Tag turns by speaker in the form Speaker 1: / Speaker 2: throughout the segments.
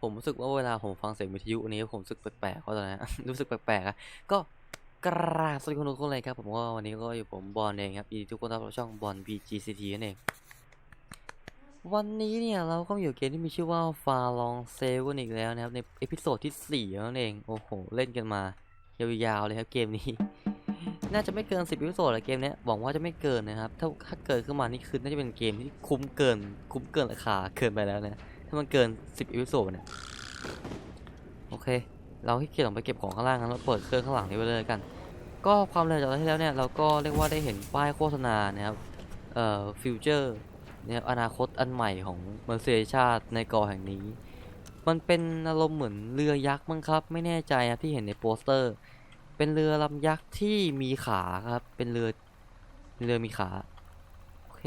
Speaker 1: ผมรู้สึกว่าเวลาผมฟังเสียงวิทยุนี้ผมรู้สึกแปลกๆเพราะตอนนั้นรู้สึกแปลกๆอะก็กราบสวัสดีคุณทุกคนเลยครับผมก็วันนี้ก็อยู่ผมบอลเองครับยินดีทุกคนต้อนรับช่องบอล BGCT นั่นเองวันนี้เนี่ยเราก็อยู่เกมที่มีชื่อว่า Far Long Sale กันอีกแล้วนะครับในเอพิโซดที่ 4 นั่นเองโอ้โห เล่นกันมายาวๆเลยครับเกมนี้ น่าจะไม่เกิน 10เอพิโซดละเกมเนี้ยหวังว่าจะไม่เกินนะครับ ถ้าถ้าเกินขึ้นมานี่คือน่าจะเป็นเกมที่คุ้มเกิน คุ้มเกินราคาเกินไปแล้วนะ ถ้ามันเกิน10เอพิโซดเนี่ย โอเค เราที่เกียจลงไปเก็บของข้างล่างงั้นเราเปิดเครื่องข้างหลังนี้ไปเลยกัน ก็ความเร็วจากที่แล้วเนี่ยเราก็เรียกว่าได้เห็นป้ายโฆษณานะครับ เอ่อ ฟิวเจอร์นะครับอนาคตอันใหม่ของเมอร์เซชาติในเกาะแห่งนี้ มันเป็นอารมณ์เหมือนเรือยักษ์มั้งครับ ไม่แน่ใจครับที่เห็นในโปสเตอร์ เป็นเรือลำยักษ์ที่มีขาครับ เป็นเรือเรือมีขา โอเค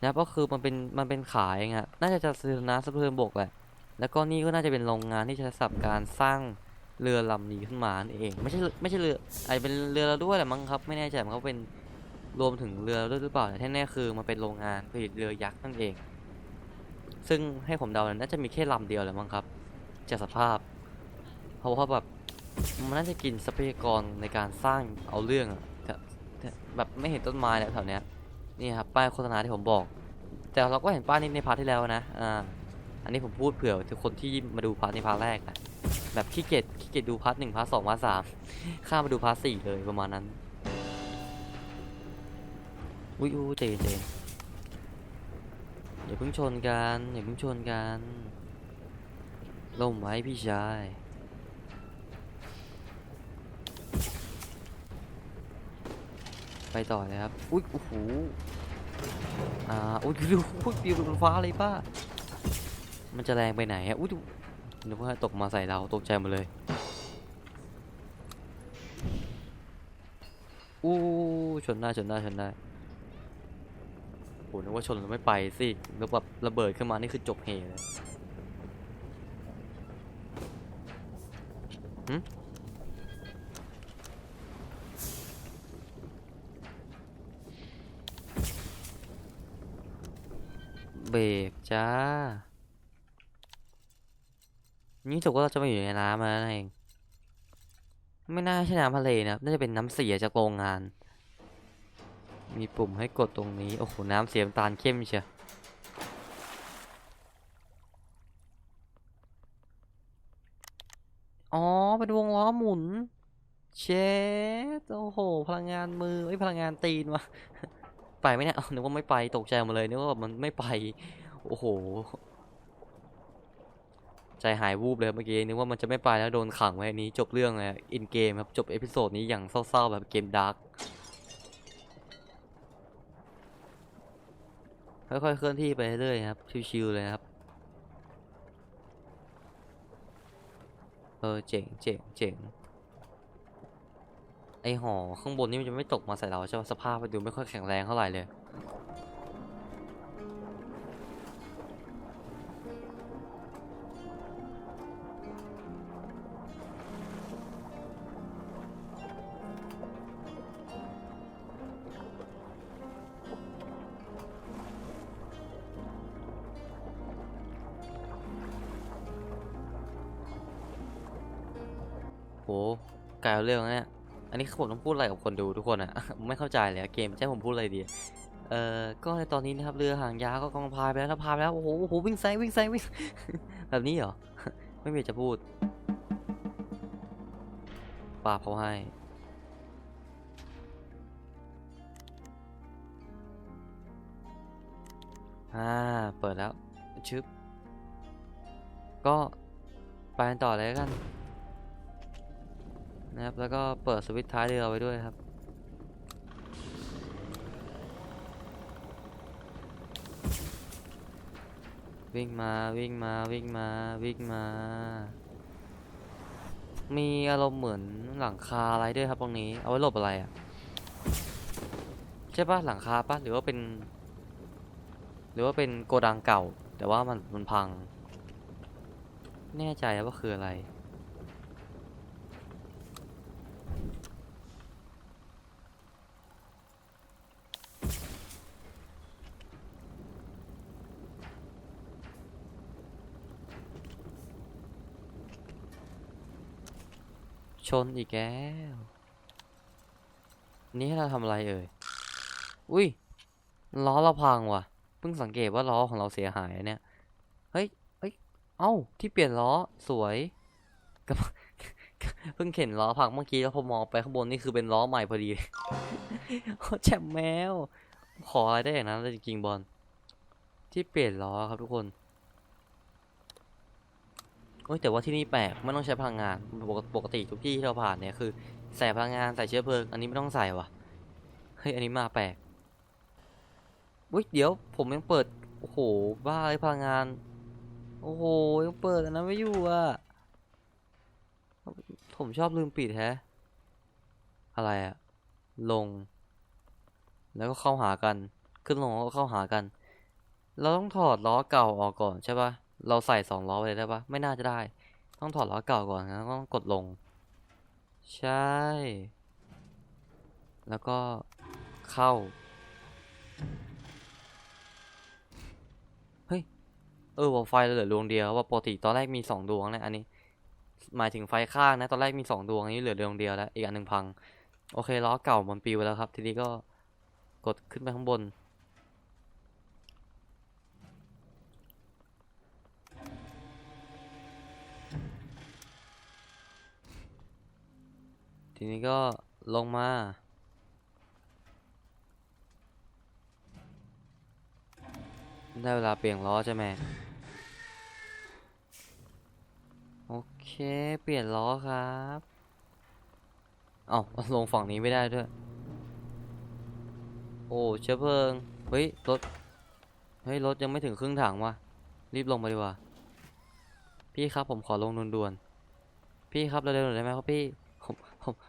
Speaker 1: นะครับก็คือมันเป็นมันเป็นขายเองอะน่าจะจะซื้อนะสะเพือนบกแหละแล้วก็นี่ก็น่าจะเป็นโรงงานที่จะสับการสร้างเรือลำนี้ขึ้นมานั่นเอง ไม่ใช่ไม่ใช่เรืออาจจะเป็นเรือเราด้วยแหละมั้งครับ ไม่แน่ใจมันก็เป็นรวมถึงเรือเราด้วยหรือเปล่าแต่แน่คือมันเป็นโรงงานผลิตเรือยักษ์นั่นเอง ซึ่งให้ผมเดาเนี่ยน่าจะมีแค่ลำเดียวแหละมั้งครับจากสภาพ เพราะว่าแบบมันน่าจะกินทรัพยากรในการสร้างเอาเรื่องอะแต่แต่แบบไม่เห็นต้นไม้แล้วแถวเนี้ย นี่ครับป้ายโฆษณาที่ผมบอก แต่เราก็เห็นป้ายนี้ในพาร์ทที่แล้วนะอ่าอันนี้ผมพูดเผื่อทุกคนที่มาดูพาร์ทในพาร์ทแรกนะแบบขี้เกียจขี้เกียจดูพาร์ทหนึ่งพาร์ทสองพาร์ทสามข้ามมาดูพาร์ทสี่เลยประมาณนั้นอุ้ยอุ้ยเจนเจนอย่าเพิ่งชนกันอย่าเพิ่งชนกันล่มไว้พี่ชาย ไปต่อเลยครับ อุ้ยโอ้โหอ่าอุ้ยดูปิวบนฟ้าเลยป้า มันจะแรงไปไหนฮะอุ้ยดูนึกว่าตกมาใส่เราตกใจหมดเลยอู้ชนได้ชนได้ชนได้โหนึกว่าชนแล้วไม่ไปสิแล้วแบบระเบิดขึ้นมานี่คือจบเหตุเลย เบรกจ้า นี่ถูกว่าเราจะมาอยู่ในน้ำแล้วนั่นเอง ไม่น่าใช่น้ำทะเลนะน่าจะเป็นน้ำเสียจากโรงงาน มีปุ่มให้กดตรงนี้ โอ้โห น้ำเสียน้ำตาลเข้มเชียวอ๋อ เป็นวงล้อหมุน เชดโอ้โห พลังงานมือไอ้พลังงานตีนวะ ไปไหมเนี่ยเอ้านึกว่าไม่ไปตกใจหมาเลยนึกว่ามันไม่ไป โอ้โห ใจหายวูบเลยเมื่อกี้นึกว่ามันจะไม่ไปแล้วโดนขังไว้นี้จบเรื่องเลยอินเกมครับจบเอพิโซดนี้อย่างเศร้าๆแบบเกมดาร์กค่อยๆเคลื่อนที่ไปเรื่อยครับชิวๆเลยครับเออเจ๋งเจ๋งเจ๋ง ไอหอข้างบนนี่มันจะไม่ตกมาใส่เราใช่ไหมสภาพมันดูไม่ค่อยแข็งแรงเท่าไหร่เลย คือผมต้องพูดอะไรกับคนดูทุกคนอะไม่เข้าใจเลยเกมจะให้ผมพูดอะไรดี เอ่อ ก็ในตอนนี้นะครับเรือหางยาวก็กำลังพายไปแล้วพายไปแล้วโอ้โหโอ้โหวิ่งแซวิ่งแซวิ่งแบบนี้เหรอ ไม่มีจะพูดปาเขาให้อ่าเปิดแล้วชึบก็ไปกันต่อเลยกัน นะครับ แล้วก็เปิดสวิตช์ท้ายเรือไว้ด้วยครับ วิ่งมาวิ่งมาวิ่งมาวิ่งมา มีอารมณ์เหมือนหลังคาอะไรด้วยครับตรงนี้ เอาไว้หลบอะไรอะ ใช่ปะหลังคาปะหรือว่าเป็น หรือว่าเป็นโกดังเก่า แต่ว่ามันมันพัง แน่ใจว่าคืออะไร ชนอีกแล้วนี่ให้เราทำอะไรเอ่ย อุ้ย ล้อเราพังว่ะ เพิ่งสังเกตว่าล้อของเราเสียหายเนี่ย เฮ้ย เฮ้ย เอ้า ที่เปลี่ยนล้อสวยกับเพิ่งเข็นล้อพังเมื่อกี้แล้วพอมองไปข้างบนนี่คือเป็นล้อใหม่พอดีโอ้แจ่มแมว ขออะไรได้อย่างนั้นเลยจริงๆบอล ที่เปลี่ยนล้อครับทุกคน โอ้ยแต่ว่าที่นี่แปลกไม่ต้องใช้พลังงานปกปกติทุกที่ที่เราผ่านเนี่ยคือใส่พลังงานใส่เชื้อเพลิง อันนี้ไม่ต้องใส่ว่ะเฮ้ยอันนี้มาแปลกอุ้ยเดี๋ยวผมยังเปิดโอ้โหบ้าเลยพลังงาน โอ้โหยังเปิดอันนั้นไม่อยู่อะผมชอบลืมปิดแฮะอะไรอะลง แล้วก็เข้าหากัน ขึ้นลงแล้วก็เข้าหากัน เราต้องถอดล้อเก่าออกก่อนใช่ปะ เราใส่สองล้อไปเลยได้ปะไม่น่าจะได้ ต้องถอดล้อเก่าก่อนนะต้องกดลง ใช่ แล้วก็เข้า เฮ้ย เออว่าไฟเหลือดวงเดียวว่าปกติตอนแรกมีสองดวงนะอันนี้ หมายถึงไฟข้างนะ ตอนแรกมีสองดวงอันนี้เหลือดวงเดียวแล้วอีกอันหนึ่งพัง โอเคล้อเก่ามันปิวไปแล้วครับ ทีนี้ก็กดขึ้นไปข้างบน ทีนี้ก็ลงมา ได้เวลาเปลี่ยนล้อใช่ไหมโอเค เปลี่ยนล้อครับเอ้าลงฝั่งนี้ไม่ได้ด้วย โอ้เชื้อเพลิง เฮ้ย รถ เฮ้ย รถยังไม่ถึงครึ่งถังว่ะ รีบลงมาดีกว่า พี่ครับผมขอลงด่วนๆพี่ครับเร็วๆหน่อยได้ไหมครับพี่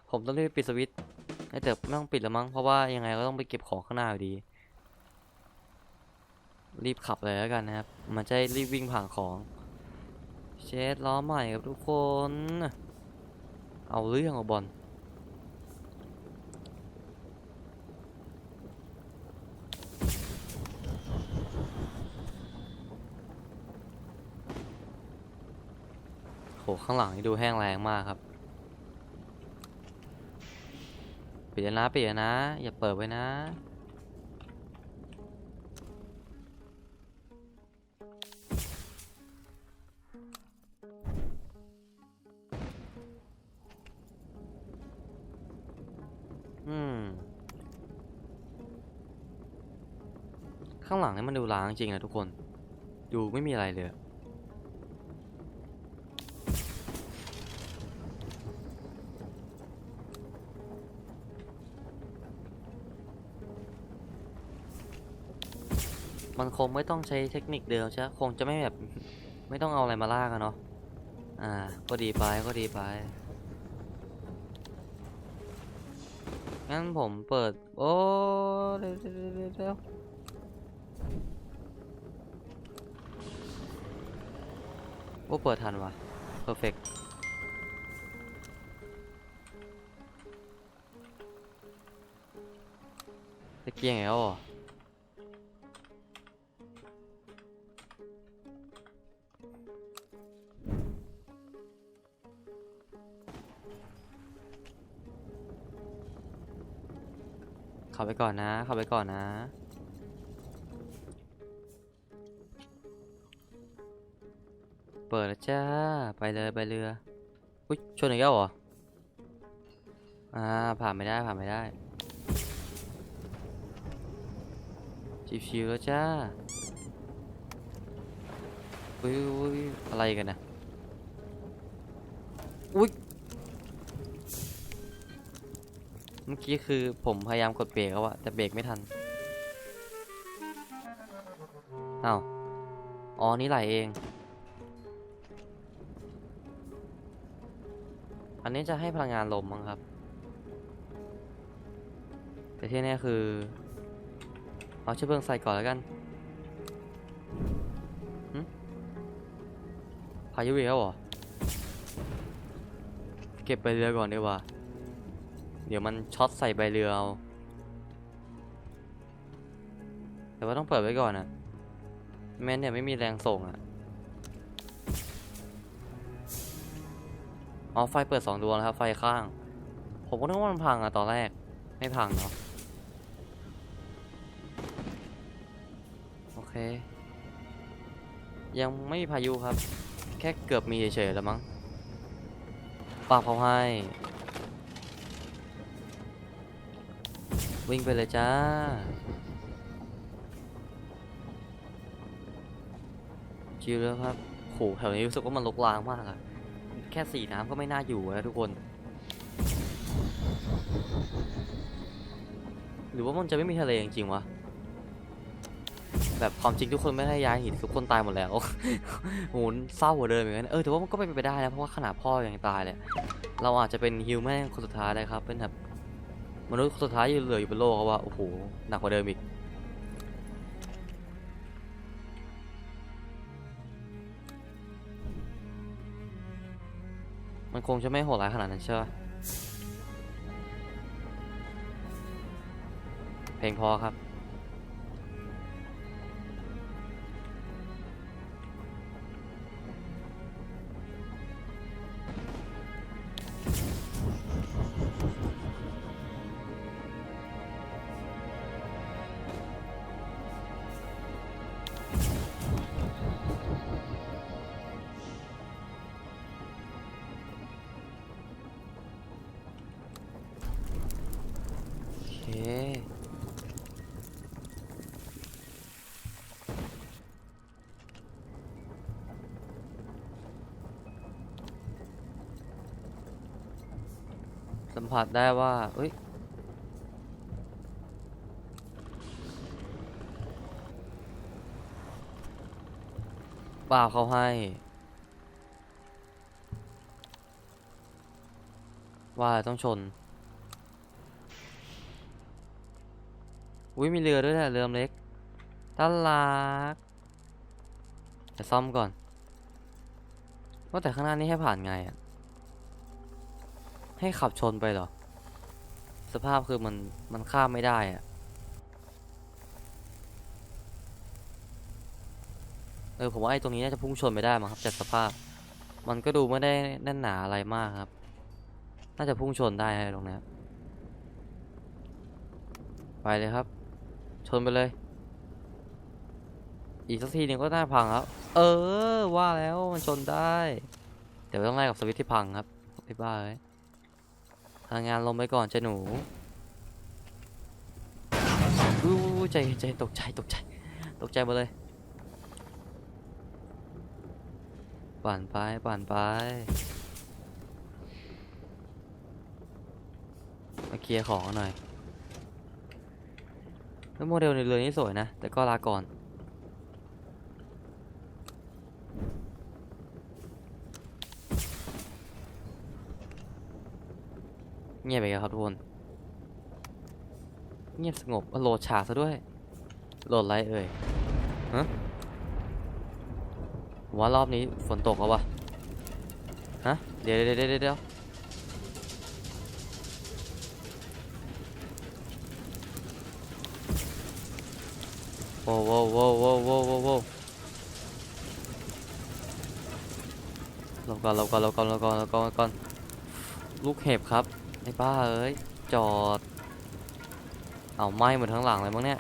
Speaker 1: ผมต้องรีบปิดสวิตช์ไอ้แต่ไม่ต้องปิดแล้วมั้ง เพราะว่ายังไงก็ต้องไปเก็บของข้างหน้าอยู่ดี รีบขับเลยแล้วกันนะครับ มันจะรีบวิ่งผ่านของ เช็ดล้อใหม่ครับทุกคน เอาเรื่องเอาบอลโหข้างหลังนี่ดูแห้งแรงมากครับ ปิดนะปิดนะ อย่าเปิดไว้นะ อืม ข้างหลังนี่มันดูล้างจริงนะทุกคน ดูไม่มีอะไรเลย มันคงไม่ต้องใช้เทคนิคเดิมใช่ไหมคงจะไม่แบบไม่ต้องเอาอะไรมาลากอะเนาะอ่า ก็ดีไปก็ดีไป งั้นผมเปิด โอ้เดี๋ยวเดี๋ยวเดี๋ยวเดี๋ยวโอ้เปิดทันว่ะ perfect ตะเกียงไงแล้วเห เข้าไปก่อนนะ เข้าไปก่อนนะ เปิดแล้วจ้า ไปเลยไปเรือ อุ้ยชนอีกแล้วเหรอ อ่า ผ่านไม่ได้ ผ่านไม่ได้ชิวๆแล้วจ้าอุ้ยอุ้ยอะไรกันนะ เมื่อกี้คือผมพยายามกดเบรกแล้วอะแต่เบรกไม่ทันอ้าวอ๋อ นี่ไหลเอง อันนี้จะให้พลังงานลมมั้งครับ แต่ที่แน่คือ เอาเชื้อเพลิงใส่ก่อนแล้วกันพายุอีกแล้วเหรอ เก็บไปเรือก่อนดีกว่า เดี๋ยวมันช็อตใส่ใบเรือเอาแต่ว่าต้องเปิดไว้ก่อนนะแม้นเนี่ยไม่มีแรงส่งอะอ๋อไฟเปิดสองดวงนะครับ ไฟข้าง ผมก็นึกว่ามันพังอะตอนแรก ไม่พังเนาะ โอเค ยังไม่มีพายุครับ แค่เกือบมีเฉยๆแล้วมั้ง ปากเขาให้ วิ่งไปเลยจ้า ชิลแล้วครับโหแถวนี้รู้สึกว่ามันลกลางมากอะแค่สีน้ำก็ไม่น่าอยู่แล้วทุกคน หรือว่ามันจะไม่มีทะเลจริงๆวะ แบบความจริงทุกคนไม่ได้ย้ายหินทุกคนตายหมดแล้วโหเศร้ากว่าเดิมเหมือนกันเออแต่ว่ามันก็เป็นไปได้นะเพราะว่าขนาดพ่อยังตายเลยเราอาจจะเป็นฮิวแมนคนสุดท้ายเลยครับเป็นแบบ มนุษย์สุดท้ายอยู่เหลืออยู่บนโลกเขาว่าโอ้โหหนักกว่าเดิมอีกมันคงจะไม่โหดร้ายขนาดนั้นใช่ไหมเพลงพอครับ สัมผัสได้ว่าเอ้ยป่าวเขาให้ ว่าต้องชน อุ้ยมีเรือด้วยแหละเรือเล็กน่ากแต่ซ่อมก่อน ว่าแต่ข้างหน้านี้ให้ผ่านไงอะ ให้ขับชนไปเหรอ สภาพคือมันมันข้ามไม่ได้อะเออผมว่าไอ้ตรงนี้น่าจะพุ่งชนไปได้มั้งครับจากสภาพ มันก็ดูไม่ได้แน่นหนาอะไรมากครับ น่าจะพุ่งชนได้นตรงนี้ไปเลยครับ ชนไปเลย อีกสักทีหนึงก็น่าพังแล้วเออว่าแล้วมันชนได้ เดี๋ยวต้องไล่กับสวิตที่พังครับไอ้บ้าเอ้ย ทางงานลงไปก่อนเจ้าหนูอู้ใจใจตกใจตกใจ ตกใจหมดเลย ปั่นไปปั่นไปมาเคลียร์ของหน่อยแล้วโมเดลในเรือนี้สวยนะ แต่ก็ลาก่อน เงียบไปครับทุกคน เงียบสงบโหลดฉากซะด้วย โหลดไรเอ่ยฮะว่ารอบนี้ฝนตกแล้ววะฮะ เดี๋ยวเดี๋ยวเดี๋ยวเดี๋ยวโว้วโว้วโว้วโว้วโว้วโว้วโว้เราก่อนเราก่อนเราก่อนเราก่อนเราก่อนลูกเห็บครับ ไอ้บ้าเอ้ย จอด เอาไหม้หมดทั้งหลังเลยมั้งเนี่ย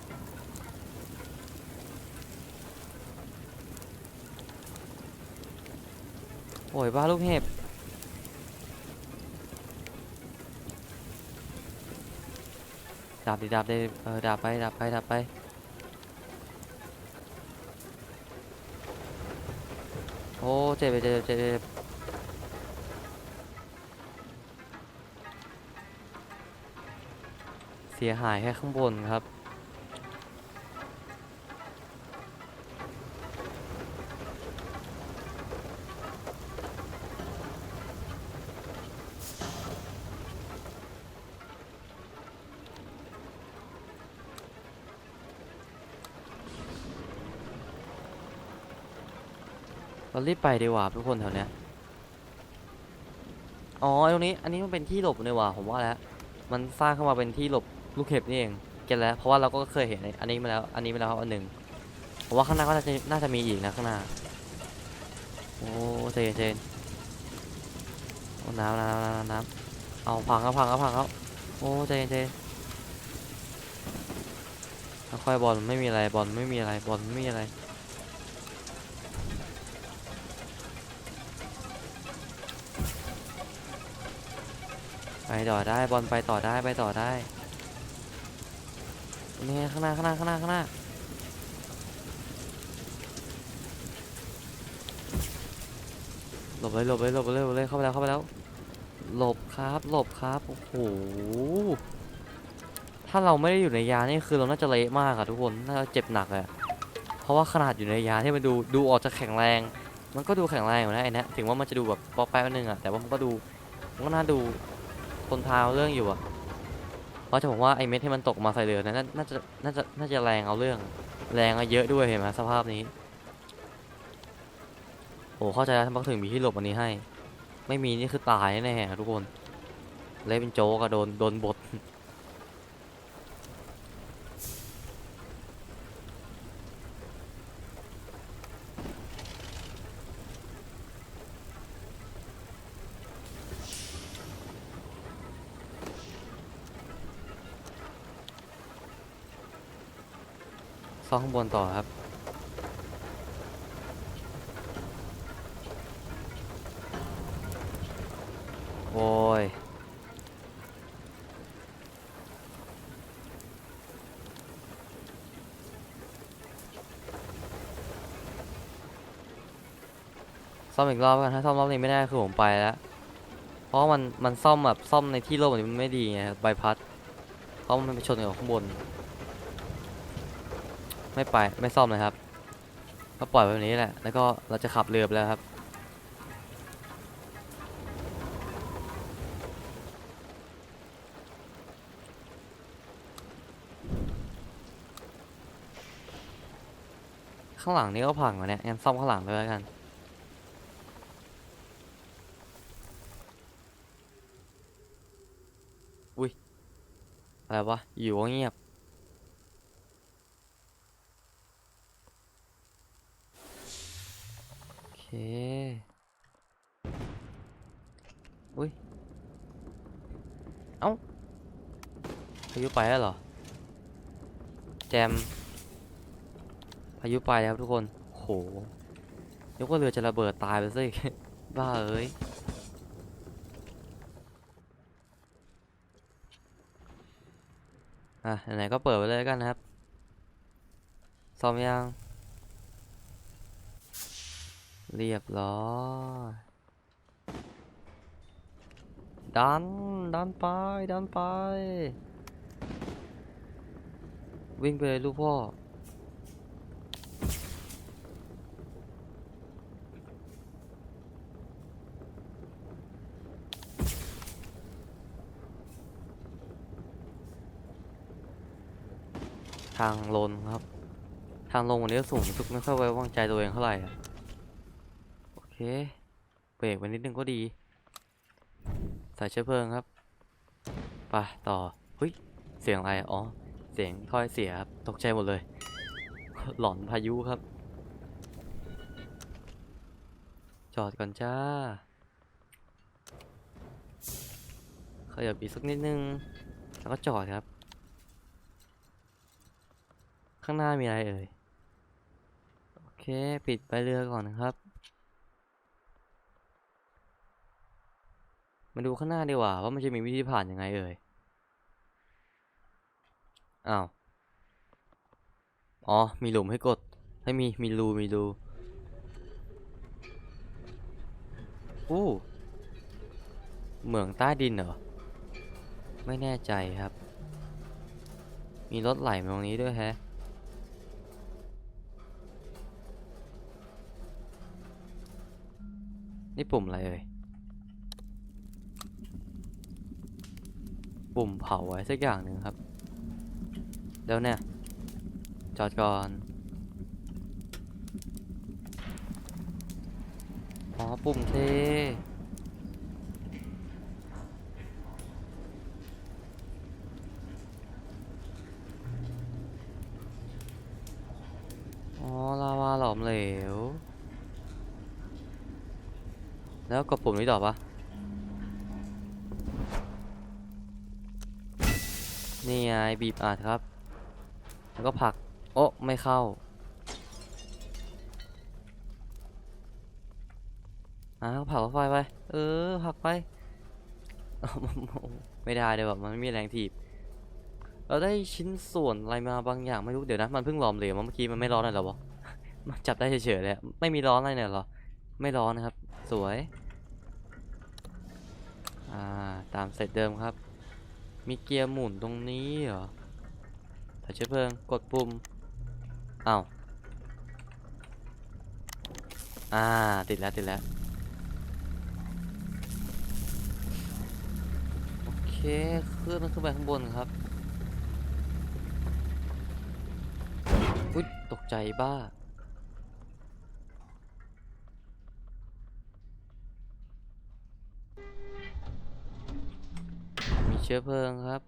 Speaker 1: โอ้ย บ้าลูกเห็บ ดับดิดับดิเออดับไป ดับไป ดับไป โอ้ เจ็บเจ็บเจ็บเจ็บ เสียหายแค่ข้างบนครับ เรารีบไปดีกว่าทุกคนแถวเนี้ย อ๋อตรงนี้ อันนี้มันเป็นที่หลบเลยว่ะผมว่าแล้ว มันสร้างเข้ามาเป็นที่หลบ ลูกเห็บนี่เองเก็ตแล้วเพราะว่าเราก็เคยเห็นอ้อันนี้มาแล้วอันนี้มาแล้วครับอันหนึ่งผมว่าข้างหน้าก็น่าจะน่าจะมีอีกนะข้างหน้าโอ้เจนเจนโอ้น้ำน้ำน้ำน้ำเอาพังแล้วพังแล้วพังแล้วโอ้ใจเย็นใจนค่อยบอลไม่มีอะไรบอลไม่มีอะไรบอลไม่มีอะไรไปต่อได้บอลไปต่อได้ไปต่อได้ นี่ข้างหน้าข้างหน้าข้างหน้าข้างหน้าหลบเลยหลบเลยหลบเลยหลบเลยเข้าไปแล้วเข้าไปแล้ว หลบครับหลบครับโอ้โหถ้าเราไม่ได้อยู่ในยานนี่คือเราน่าจะเละมากอะทุกคนน่าจะเจ็บหนักเลยอะเพราะว่าขนาดอยู่ในยาที่มันดูดูออกจะแข็งแรง มันก็ดูแข็งแรงอยู่นะไอ้นะถึงว่ามันจะดูแบบปอแป๊บนึงอะแต่ว่ามันก็ดูมันก็น่าดูทนทานเอาเรื่องอยู่อะ เพราะจะบอกว่าไอ้เม็ดที่มันตกมาใส่เรือเนยน่าน่าจะน่าจะน่าจะแรงเอาเรื่อง แรงเอาเยอะด้วยเห็นไหมสภาพนี้โอ้เข้าใจแล้วทำไมถึงมีที่หลบอันนี้ให้ ไม่มีนี่คือตายแน่ทุกคนเละเป็นโจ๊กอะโดนโดนบด ข้างบนต่อครับ โอ้ย ซ่อมอีกรอบกัน ถ้าซ่อมรอบนี้ไม่ได้คือผมไปแล้ว เพราะมันมันซ่อมแบบซ่อมในที่โล่งแบบนี้มันไม่ดีไงใบพัด เพราะมันไปชนกับข้างบน ไม่ไปไม่ซ่อมเลยครับก็ปล่อยแบบนี้แหละ แล้วก็เราจะขับเรือไปแล้วครับ ข้างหลังนี้ก็พังวะเนี่ยงั้นซ่อมข้างหลังเลยแล้วกันอุ้ยอะไรวะอยู่ก็เงียบ อเคอุ้ย เอ้าพายุไปแล้วเหรอ แจม พายุไปแล้วครับทุกคน โหยกว่าเรือจะระเบิดตายไปซะอีก บ้าเอ้ยอะไหนๆก็เปิดไปเลยกันนะครับ ซ้อมยัง เรียบร้อยดัน ดันไป ดันไป วิ่งไปเลยลูกพ่อ ทางลงครับ ทางลงวันนี้ก็สูงสึกไม่ค่อยไว้วางใจตัวเองเท่าไหร่ เคเบรกไปนิดนึงก็ดี ใส่เชื้อเพลิงครับไปต่อเฮ้ยเสียงอะไรอ๋อเสียงถ้อยเสียครับตกใจหมดเลย หลอนพายุครับ จอดก่อนจ้าขยับอีกสักนิดนึงแล้วก็จอดครับ ข้างหน้ามีอะไรเอ่ยโอเค ปิดใบเรือก่อนนะครับ มาดูข้างหน้าดีกว่าว่ามันจะมีวิธีผ่านยังไงเอ่ย อ้าว อ๋อ มีหลุมให้กด ให้มี มีรู มีรูอู้เหมืองใต้ดินเหรอ ไม่แน่ใจครับ มีรถไหลมาตรงนี้ด้วยแฮะ นี่ปุ่มอะไรเอ่ย ปุ่มเผาไว้สักอย่างหนึ่งครับเดี๋ยวเนี่ย จอดก่อน อ๋อ ปุ่มเท อ๋อ ลาวาหลอมเหลว แล้วกดปุ่มนี้ต่อปะ นี่ไงบีบอัดครับ แล้วก็ผลัก โอ้ไม่เข้า อ่าผลักรถไฟไป เออผลักไป ไม่ได้เลยแบบมันไม่มีแรงถีบ เราได้ชิ้นส่วนอะไรมาบางอย่างไม่รู้ เดี๋ยวนะ มันเพิ่งร้อนเลยเมื่อกี้มันไม่ร้อนเลยเหรอวะมันจับได้เฉยๆเลยไม่มีร้อนอะไรเนี่ยเหรอ ไม่ร้อนนะครับ สวย อ่า ตามเสร็จเดิมครับ มีเกียร์หมุนตรงนี้เหรอถ่ายเชื้อเพลิง กดปุ่มอ้าว อ่า ติดแล้ว ติดแล้ว โอเคเคลื่อนมันขึ้นไปข้างบนครับ อุ๊ย ตกใจบ้า เชื้อเพลิงครับ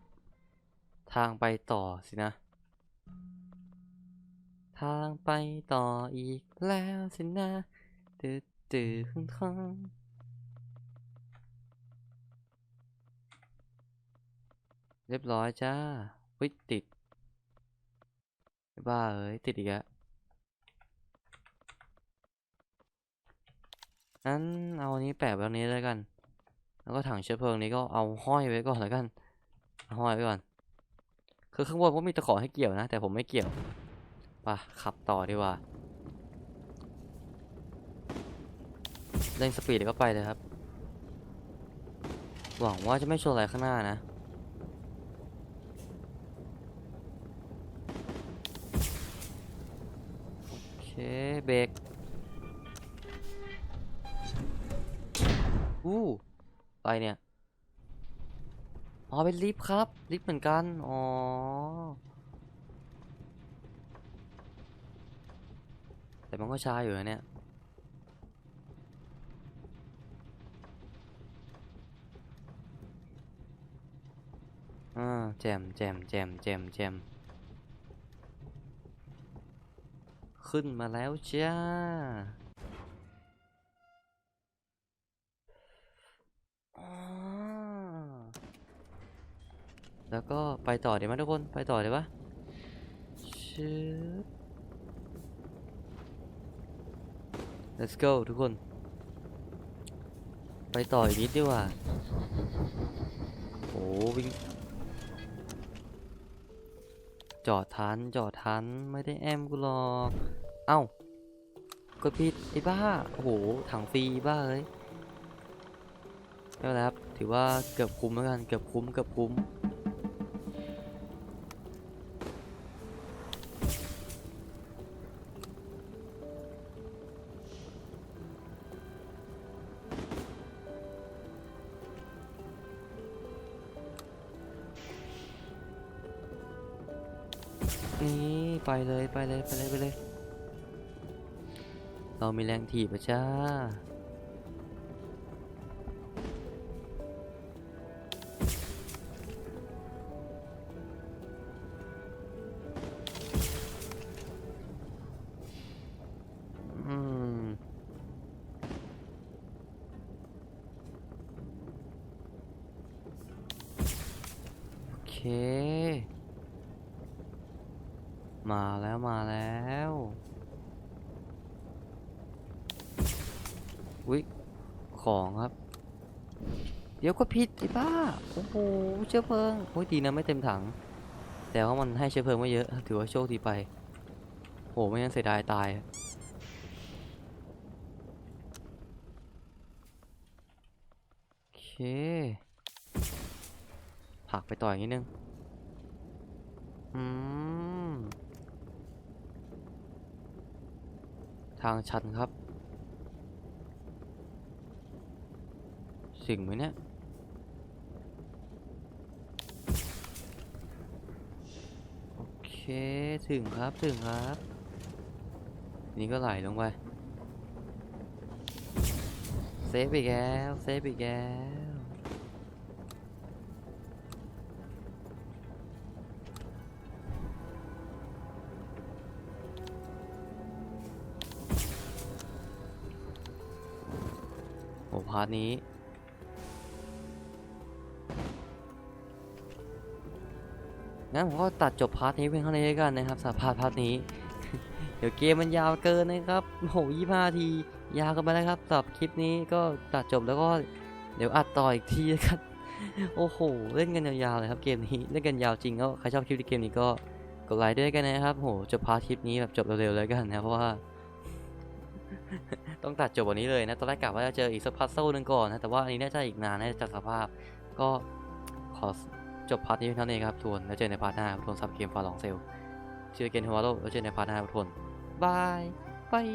Speaker 1: ทางไปต่อสินะ ทางไปต่ออีกแล้วสินะตื่นตื่นขึ้นท้องเรียบร้อยจ้าวิติด บ้าเอ้ย ติดอีกแล้วงั้นเอาอันนี้แปะไว้ตรงนี้แล้วกัน แล้วก็ถังเชื้อเพลิงนี้ก็เอาห้อยไว้ก่อนแล้วกันห้อยไว้ก่อน คือข้างบนก็มีตะขอให้เกี่ยวนะ แต่ผมไม่เกี่ยวป่ะขับต่อดีกว่าเร่งสปีดแล้วก็ไปเลยครับ หวังว่าจะไม่ชนอะไรข้างหน้านะ โอเคเบรก อะไรเนี่ย อ๋อเป็นลิฟต์ครับ ลิฟต์เหมือนกัน อ๋อ แต่มันก็ช้าอยู่นะเนี่ยอ่าแจมแจมแจมแจมแจมขึ้นมาแล้วจ้า แล้วก็ไปต่อเดี๋ยวไหมทุกคนไปต่อเดี๋ยวปะชืบ let's go ทุกคน ไปต่ออีกนิดดีกว่าโอ้วิ่งจอดทันจอดทันไม่ได้แอมกูหรอก เอ้ากดผิดไอ้บ้า โอ้โห ถังฟรีบ้าเลย ไม่เป็นไรครับ ถือว่าเกือบคุ้มแล้วกัน เกือบคุ้ม เกือบคุ้ม นี่ไปเลย ไปเลย ไปเลย ไปเลย เรามีแรงถีบอะจ้า ก็ผิดไอ้บ้าโอ้โหเชื้อเพลิงโอ้ยดีนะไม่เต็มถัง แต่ว่ามันให้เชื้อเพลิงไม่เยอะ ถือว่าโชคดีไปโหไม่งั้นเสียดายตายโอเคผลักไปต่ออีกนิดนึงอืมทางชันครับ สิ่งไหมเนี่ย โอเค ถึงครับถึงครับ นี่ก็ไหลลงไป เซฟอีกแล้วเซฟอีกแล้วโอ้พาร์ทนี้ งั้นผมก็ตัดจบพาร์ทนี้เพียงเท่านี้แล้กันนะครับสำหรับพาร์ทพาร์ทนี้ เดี๋ยวเกมมันยาวเกินนะครับโหยี่ห้าที ยาวกันไปแล้วครับสำหรับคลิปนี้ก็ตัดจบแล้วก็เดี๋ยวอัดต่ออีกทีนะครับโอ้โห เล่นกันยาวๆเลยครับเกมนี้ เล่นกันยาวจริงก็ใครชอบคลิปเกมนี้ก็กดไลค์ด้วยกันนะครับโหจบพาร์ทคลิปนี้แบบจบเร็วๆเลยกันนะเพราะว่า ต้องตัดจบวันนี้เลยนะตอนแรกกะว่าจะเจออีกสักพัซเซิลหนึ่งก่อนนะแต่ว่าอันนี้น่าจะอีกนานน่าจะจัดสภาพ ก็ขอ จบพาร์ทนี้เพียงเท่านี้ครับทวนแล้วเจอในพาร์ทหน้าทวนซับเกมฟาลองเซลเจอเกนฮาวาโลแล้วเจอในพาร์ทหน้าทวนบายบาย